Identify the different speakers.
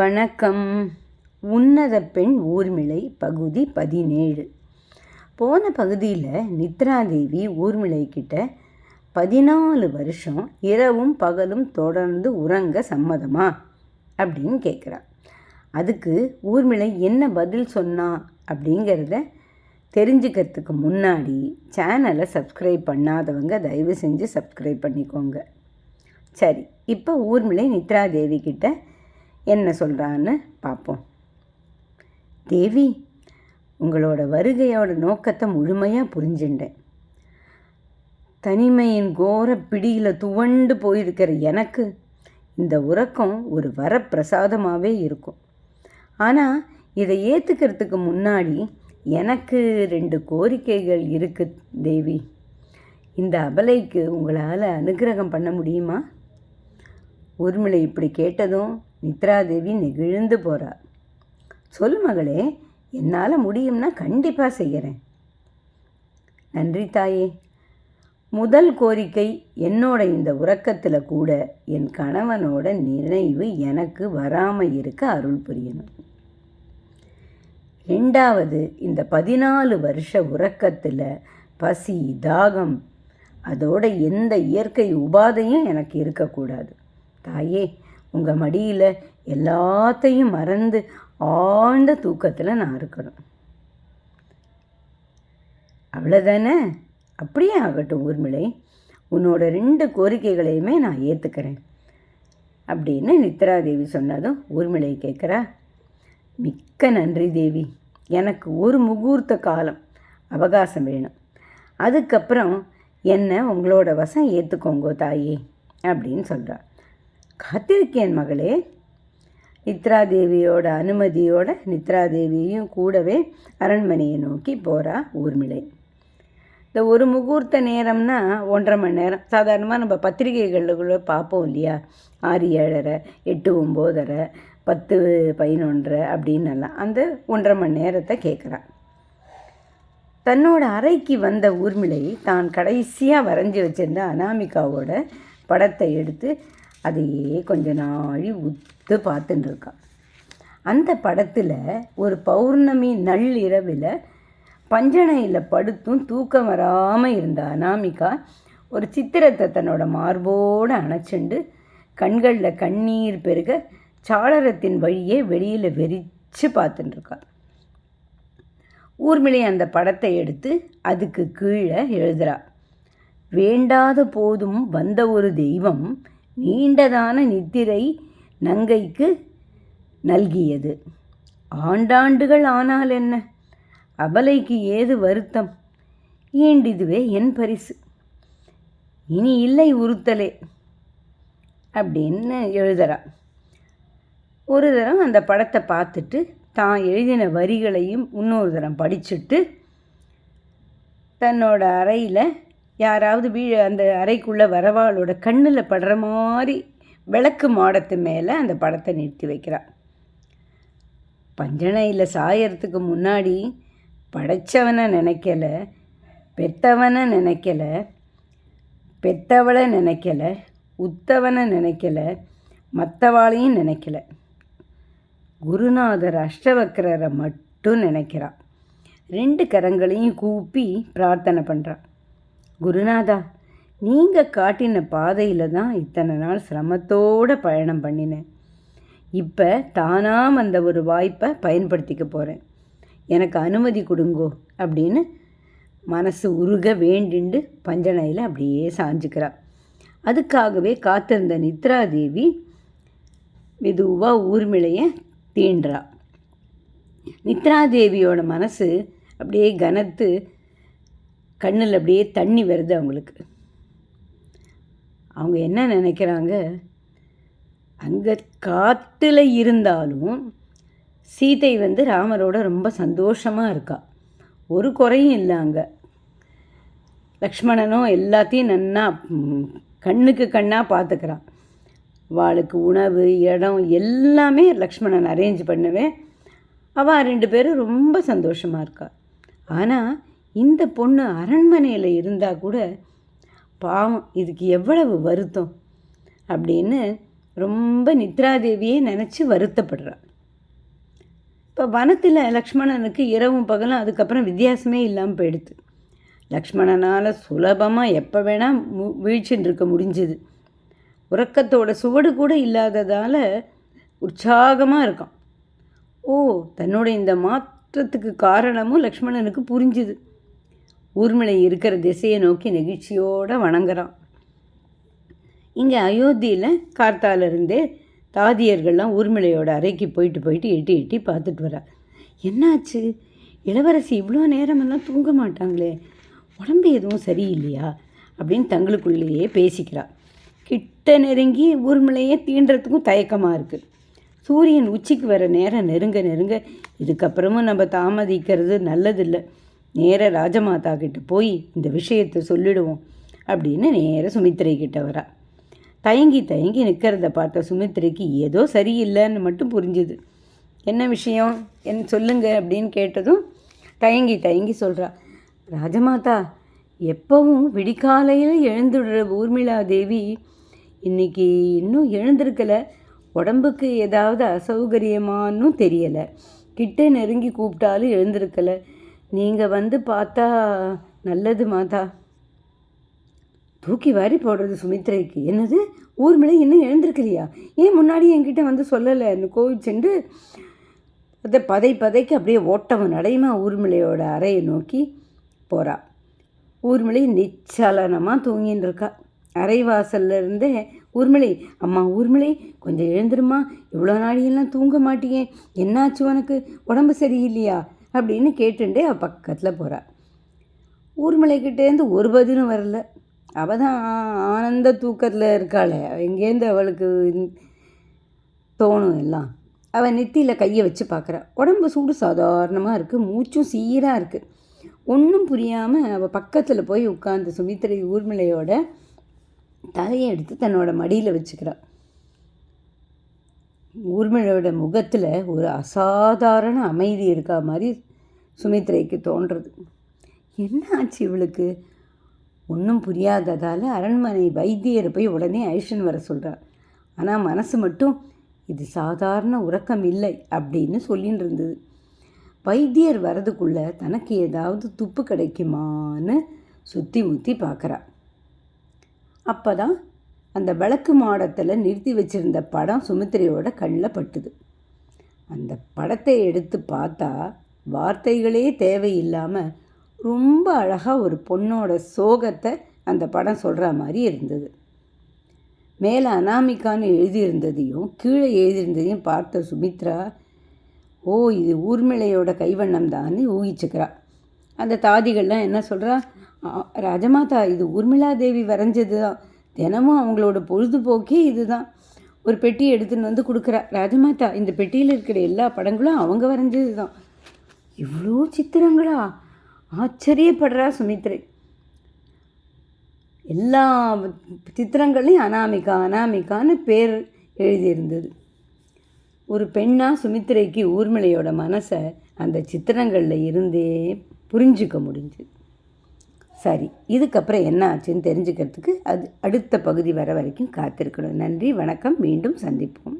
Speaker 1: வணக்கம். உன்னத பெண் ஊர்மிளை பகுதி பதினேழு. போன பகுதியில் நித்ராதேவி ஊர்மிளை கிட்ட பதினாலு வருஷம் இரவும் பகலும் தொடர்ந்து உறங்க சம்மதமா? அப்படின்னு கேட்குறா அதுக்கு ஊர்மிளை என்ன பதில் சொன்னா? அப்படிங்கிறத தெரிஞ்சுக்கிறதுக்கு முன்னாடி சேனலை சப்ஸ்கிரைப் பண்ணாதவங்க தயவு செஞ்சு சப்ஸ்கிரைப் பண்ணிக்கோங்க. சரி இப்போ ஊர்மிளை நித்ராதேவி கிட்ட என்ன சொல்கிறான்னு பார்ப்போம். தேவி உங்களோட வருகையோட நோக்கத்தை முழுமையாக புரிஞ்சுட்டேன். தனிமையின் கோர பிடியில் துவண்டு போயிருக்கிற எனக்கு இந்த உறக்கம் ஒரு வரப்பிரசாதமாகவே இருக்கும். ஆனால் இதை ஏற்றுக்கிறதுக்கு முன்னாடி எனக்கு ரெண்டு கோரிக்கைகள் இருக்கு தேவி. இந்த அபலைக்கு உங்களால் அனுகிரகம் பண்ண முடியுமா? ஊர்மிளை இப்படி கேட்டதும் நித்ராதேவி நெகிழ்ந்து போகிறா சொல் மகளே என்னால் முடியும்னா கண்டிப்பாக செய்கிறேன் நன்றி தாயே. முதல் கோரிக்கை என்னோட இந்த உறக்கத்தில் கூட என் கணவனோட நினைவு எனக்கு வராமல் இருக்க அருள் புரியணும். ரெண்டாவது இந்த பதினாலு வருஷ உறக்கத்தில் பசி தாகம் அதோட எந்த இயற்கை உபாதையும் எனக்கு இருக்கக்கூடாது. தாயே உங்கள் மடியில் எல்லாத்தையும் மறந்து ஆழ்ந்த தூக்கத்தில் நான் இருக்கணும். அவ்வளோதானே அப்படியே ஆகட்டும் ஊர்மிளை. உன்னோட ரெண்டு கோரிக்கைகளையுமே நான் ஏற்றுக்கிறேன் அப்படின்னு நித்ராதேவி சொன்னதும் ஊர்மிளை கேட்குறா மிக்க நன்றி தேவி. எனக்கு ஒரு முகூர்த்த காலம் அவகாசம் வேணும். அதுக்கப்புறம் என்னை உங்களோட வசம் ஏற்றுக்கோங்கோ தாயே அப்படின்னு சொல்கிறா காத்திருக்கேன் மகளே. நித்ராதேவியோட அனுமதியோட நித்ராதேவியும் கூடவே அரண்மனையை நோக்கி போகிறா ஊர்மிளை. இந்த ஒரு முகூர்த்த நேரம்னா ஒன்றரை மணி நேரம். சாதாரணமாக நம்ம பத்திரிகைகளில் பார்ப்போம் இல்லையா? ஆறு ஏழரை எட்டு ஒம்போதரை பத்து பதினொன்றரை அப்படின்னெல்லாம். அந்த ஒன்றரை மணி நேரத்தை கேட்குறான் தன்னோட அறைக்கு வந்த ஊர்மிளை தான் கடைசியாக வரைஞ்சி வச்சிருந்த அனாமிகாவோட படத்தை எடுத்து அதையே கொஞ்ச நாழி உத்து பார்த்துட்டு இருக்கா அந்த படத்தில் ஒரு பௌர்ணமி நள்ளிரவில் பஞ்சனையில் படுத்தும் தூக்கம் வராமல் இருந்த அனாமிகா ஒரு சித்திரத்தை தன்னோட மார்போடு அணைச்சுண்டு கண்களில் கண்ணீர் பெருக சாளரத்தின் வழியே வெளியில் வெறிச்சு பார்த்துட்டுருக்கா ஊர்மிளை அந்த படத்தை எடுத்து அதுக்கு கீழே எழுதுறா. வேண்டாத போதும் வந்த ஒரு தெய்வம் நீண்டதான நித்திரை நங்கைக்கு நல்கியது. ஆண்டாண்டுகள் ஆனால் என்ன? அபலைக்கு ஏது வருத்தம்? ஈண்டிதுவே என் பரிசு. இனி இல்லை உறுத்தலே அப்படின்னு எழுதுறா ஒரு தரம் அந்த படத்தை பார்த்துட்டு தான் எழுதின வரிகளையும் இன்னொரு தரம் படிச்சுட்டு தன்னோட அறையில் யாராவது வீ அந்த அறைக்குள்ளே வரவாளோட கண்ணில் படுற மாதிரி விளக்கு மாடத்து மேலே அந்த படத்தை நிறுத்தி வைக்கிறான் பஞ்சனையில் சாயறதுக்கு முன்னாடி படைச்சவனை நினைக்கல பெத்தவனை நினைக்கல பெத்தவளை நினைக்கல உத்தவனை நினைக்கல மற்றவாளையும் நினைக்கல. குருநாதர் அஷ்டவக்கரரை மட்டும் நினைக்கிறான் ரெண்டு கரங்களையும் கூப்பி பிரார்த்தனை பண்ணுறான் குருநாதா நீங்கள் காட்டின பாதையில் தான் இத்தனை நாள் சிரமத்தோடு பயணம் பண்ணினேன். இப்போ தானாக வந்த ஒரு வாய்ப்பை பயன்படுத்திக்க போகிறேன் எனக்கு அனுமதி கொடுங்கோ அப்படின்னு மனசு உருக வேண்டிண்டு பஞ்சனையில் அப்படியே சாஞ்சுக்கிறா. அதுக்காகவே காத்திருந்த நித்ராதேவி மெதுவாக ஊர்மிளைய தீண்டுறா நித்ராதேவியோட மனசு அப்படியே கனத்து கண்ணில் அப்படியே தண்ணி வருது அவங்களுக்கு. அவங்க என்ன நினைக்கிறாங்க? அங்கே காட்டில் இருந்தாலும் சீதை வந்து ராமரோட ரொம்ப சந்தோஷமாக இருக்கா? ஒரு குறையும் இல்லை அங்கே. லக்ஷ்மணனும் எல்லாத்தையும் நன்னா கண்ணுக்கு கண்ணாக பார்த்துக்கிறான் வாளுக்கு உணவு இடம் எல்லாமே லக்ஷ்மணன் அரேஞ்ச் பண்ணுவேன். அவள் ரெண்டு பேரும் ரொம்ப சந்தோஷமாக இருக்கா. ஆனால் இந்த பொண்ணு அரண்மனையில் இருந்தால் கூட பாவம் இதுக்கு எவ்வளவு வருத்தம் அப்படின்னு ரொம்ப நித்ராதேவியை நினச்சி வருத்தப்படுறாள் இப்போ வனத்தில் லக்ஷ்மணனுக்கு இரவும் பகலும் அதுக்கப்புறம் வித்தியாசமே இல்லாமல் போயிடுது. லக்ஷ்மணனால் சுலபமாக எப்போ வேணால் மு வீழ்ச்சின்னு இருக்க முடிஞ்சுது. உறக்கத்தோட சுவடு கூட இல்லாததால் உற்சாகமாக இருக்கான். ஓ தன்னோட இந்த மாற்றத்துக்கு காரணமும் லக்ஷ்மணனுக்கு புரிஞ்சுது. ஊர்மிளை இருக்கிற திசையை நோக்கி நெகிழ்ச்சியோடு வணங்குறான். இங்கே அயோத்தியில் கார்த்தாலிருந்தே தாதியர்கள்லாம் ஊர்மிளையோட அறைக்கு போயிட்டு போயிட்டு எட்டி எட்டி பார்த்துட்டு வரா என்னாச்சு? இளவரசி இவ்வளோ நேரமெல்லாம் தூங்க மாட்டாங்களே. உடம்பு எதுவும் சரியில்லையா? அப்படின்னு தங்களுக்குள்ளேயே பேசிக்கிறா. கிட்ட நெருங்கி ஊர்மிளையே தீண்டுறதுக்கும் தயக்கமாக இருக்குது சூரியன் உச்சிக்கு வர நேரம் நெருங்க நெருங்க இதுக்கப்புறமும் நம்ம தாமதிக்கிறது நல்லதில்லை. நேர ராஜமாதா கிட்ட போய் இந்த விஷயத்தை சொல்லிடுவோம் அப்படின்னு நேர சுமித்திரை கிட்ட வரா. தயங்கி தயங்கி நிற்கிறத பார்த்த சுமித்திரைக்கு ஏதோ சரியில்லைன்னு மட்டும் புரிஞ்சுது. என்ன விஷயம்? என் சொல்லுங்க அப்படின்னு கேட்டதும் தயங்கி தயங்கி சொல்கிறா ராஜமாதா எப்பவும் விடிக்காலையில் எழுந்துடுற ஊர்மிளா தேவி இன்றைக்கி இன்னும் எழுந்திருக்கலை. உடம்புக்கு ஏதாவது அசௌகரியமானும் தெரியலை. கிட்ட நெருங்கி கூப்பிட்டாலும் எழுந்திருக்கலை. நீங்கள் வந்து பார்த்தா நல்லது மாதா. தூக்கி வாரி போடுறது சுமித்ரைக்கு. என்னது? ஊர்மிளை இன்னும் எழுந்திருக்கலையா ஏன் முன்னாடி என்கிட்ட வந்து சொல்லலை? கோவில் சென்று அதை பதை பதைக்கு அப்படியே ஓட்டவன் நடையுமா ஊர்மிளையோட அறையை நோக்கி போகிறா ஊர்மிளை நிச்சலனமாக தூங்கின்னு இருக்கா. அரைவாசல்ல இருந்தே ஊர்மிளை அம்மா ஊர்மிளை கொஞ்சம் எழுந்துருமா இவ்வளோ நாடியெல்லாம் தூங்க மாட்டியே. என்னாச்சு உனக்கு? உடம்பு சரியில்லையா? அப்படின்னு கேட்டுண்டே அவள் பக்கத்தில் போகிறாள் ஊர்மலைக்கிட்டேருந்து ஒரு பதிலும் வரல. அவள் தான் ஆனந்த தூக்கத்தில் இருக்காளே. எங்கேருந்து அவளுக்கு தோணும் எல்லாம். அவள் நெத்தியில் கையை வச்சு பார்க்குறா உடம்பு சூடு சாதாரணமாக இருக்குது மூச்சும் சீராக இருக்குது ஒன்றும் புரியாமல் அவள் பக்கத்தில் போய் உட்காந்து சுமித்திரை ஊர்மலையோட தலையை எடுத்து தன்னோட மடியில் வச்சுக்கிறாள் ஊர்மிழோட முகத்தில் ஒரு அசாதாரண அமைதி இருக்கா மாதிரி சுமித்ரைக்கு தோன்றுறது. என்ன ஆச்சு இவளுக்கு? ஒன்றும் புரியாததால் அரண்மனை வைத்தியரை போய் உடனே ஐஷன் வர சொல்கிறார் ஆனால் மனசு மட்டும் இது சாதாரண உறக்கம் இல்லை அப்படின்னு சொல்லின்னு இருந்தது. வைத்தியர் வரதுக்குள்ளே தனக்கு ஏதாவது துப்பு கிடைக்குமான்னு சுற்றி முற்றி பார்க்குறா. அப்போ தான் அந்த விளக்கு மாடத்தில் நிறுத்தி வச்சுருந்த படம் சுமித்திரையோட கண்ணில் பட்டுது. அந்த படத்தை எடுத்து பார்த்தா வார்த்தைகளே தேவையில்லாமல் ரொம்ப அழகாக ஒரு பொண்ணோட சோகத்தை அந்த படம் சொல்கிற மாதிரி இருந்தது. மேலே அனாமிக்கான்னு எழுதியிருந்ததையும் கீழே எழுதியிருந்ததையும் பார்த்த சுமித்ரா ஓ இது ஊர்மிளையோட கைவண்ணம் தான்னு ஊகிச்சுக்கிறா. அந்த தாதிகள்லாம் என்ன சொல்கிறா ராஜமாதா இது ஊர்மிளா தேவி வரைஞ்சது தான் தினமும் அவங்களோட பொழுதுபோக்கே இதுதான். ஒரு பெட்டி எடுத்துன்னு வந்து கொடுக்குறா ராஜமாதா இந்த பெட்டியில் இருக்கிற எல்லா படங்களும் அவங்க வரைஞ்சது தான். இவ்வளோ சித்திரங்களா? ஆச்சரியப்படுறா சுமித்ரை. எல்லா சித்திரங்களையும் அனாமிகா அனாமிகான்னு பேர் எழுதியிருந்தது. ஒரு பெண்ணாக சுமித்ரைக்கு ஊர்மிளையோட மனசை அந்த சித்திரங்களில் இருந்தே புரிஞ்சுக்க முடிஞ்சுது. சரி இதுக்கப்புறம் என்ன ஆச்சுன்னு தெரிஞ்சுக்கிறதுக்கு அது அடுத்த பகுதி வர வரைக்கும் காத்திருக்கணும். நன்றி வணக்கம் மீண்டும் சந்திப்போம்.